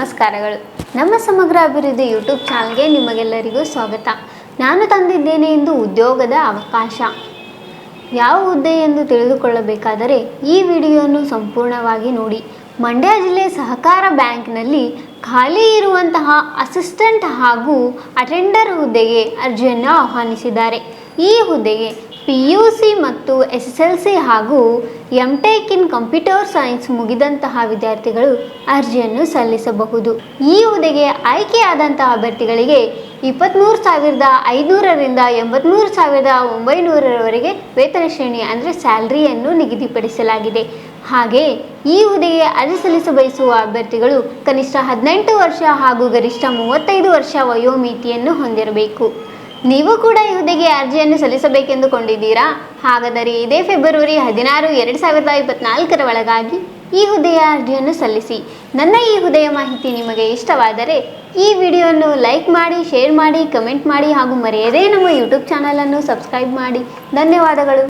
ನಮಸ್ಕಾರಗಳು. ನಮ್ಮ ಸಮಗ್ರ ಅಭಿವೃದ್ಧಿ ಯೂಟ್ಯೂಬ್ ಚಾನಲ್ಗೆ ನಿಮಗೆಲ್ಲರಿಗೂ ಸ್ವಾಗತ. ನಾನು ತಂದಿದ್ದೇನೆ ಎಂದು ಉದ್ಯೋಗದ ಅವಕಾಶ. ಯಾವ ಹುದ್ದೆ ಎಂದು ತಿಳಿದುಕೊಳ್ಳಬೇಕಾದರೆ ಈ ವಿಡಿಯೋವನ್ನು ಸಂಪೂರ್ಣವಾಗಿ ನೋಡಿ. ಮಂಡ್ಯ ಜಿಲ್ಲೆ ಸಹಕಾರ ಬ್ಯಾಂಕ್ನಲ್ಲಿ ಖಾಲಿ ಇರುವಂತಹ ಅಸಿಸ್ಟೆಂಟ್ ಹಾಗೂ ಅಟೆಂಡರ್ ಹುದ್ದೆಗೆ ಅರ್ಜಿಯನ್ನು ಆಹ್ವಾನಿಸಿದ್ದಾರೆ. ಈ ಹುದ್ದೆಗೆ ಪಿ ಯು ಸಿ ಮತ್ತು ಎಸ್ ಎಸ್ ಎಲ್ ಸಿ ಹಾಗೂ M tech in computer science ಮುಗಿದಂತಹ ವಿದ್ಯಾರ್ಥಿಗಳು ಅರ್ಜಿಯನ್ನು ಸಲ್ಲಿಸಬಹುದು. ಈ ಹುದ್ದೆಗೆ ಆಯ್ಕೆಯಾದಂತಹ ಅಭ್ಯರ್ಥಿಗಳಿಗೆ ಇಪ್ಪತ್ತ್ಮೂರು ಸಾವಿರದ ಐದುನೂರರಿಂದ ಎಂಬತ್ತ್ಮೂರು ಸಾವಿರದ ಒಂಬೈನೂರರವರೆಗೆ ವೇತನ ಶ್ರೇಣಿ ಅಂದರೆ ಸ್ಯಾಲ್ರಿಯನ್ನು ನಿಗದಿಪಡಿಸಲಾಗಿದೆ. ಹಾಗೆ ಈ ಹುದ್ದೆಗೆ ಅರ್ಜಿ ಸಲ್ಲಿಸಬಯಸುವ ಅಭ್ಯರ್ಥಿಗಳು ಕನಿಷ್ಠ ಹದಿನೆಂಟು ವರ್ಷ ಹಾಗೂ ಗರಿಷ್ಠ ಮೂವತ್ತೈದು ವರ್ಷ ವಯೋಮಿತಿಯನ್ನು ಹೊಂದಿರಬೇಕು. ನೀವು ಕೂಡ ಈ ಹುದ್ದೆಗೆ ಅರ್ಜಿಯನ್ನು ಸಲ್ಲಿಸಬೇಕೆಂದುಕೊಂಡಿದ್ದೀರಾ? ಹಾಗಾದರೆ ಇದೇ ಫೆಬ್ರವರಿ ಹದಿನಾರು, ಎರಡು ಸಾವಿರದ ಇಪ್ಪತ್ನಾಲ್ಕರ ಒಳಗಾಗಿ ಈ ಹುದ್ದೆಯ ಅರ್ಜಿಯನ್ನು ಸಲ್ಲಿಸಿ. ನನ್ನ ಈ ಹುದ್ದೆಯ ಮಾಹಿತಿ ನಿಮಗೆ ಇಷ್ಟವಾದರೆ ಈ ವಿಡಿಯೋವನ್ನು ಲೈಕ್ ಮಾಡಿ, ಶೇರ್ ಮಾಡಿ, ಕಮೆಂಟ್ ಮಾಡಿ ಹಾಗೂ ಮರೆಯದೇ ನಮ್ಮ ಯೂಟ್ಯೂಬ್ ಚಾನಲನ್ನು ಸಬ್ಸ್ಕ್ರೈಬ್ ಮಾಡಿ. ಧನ್ಯವಾದಗಳು.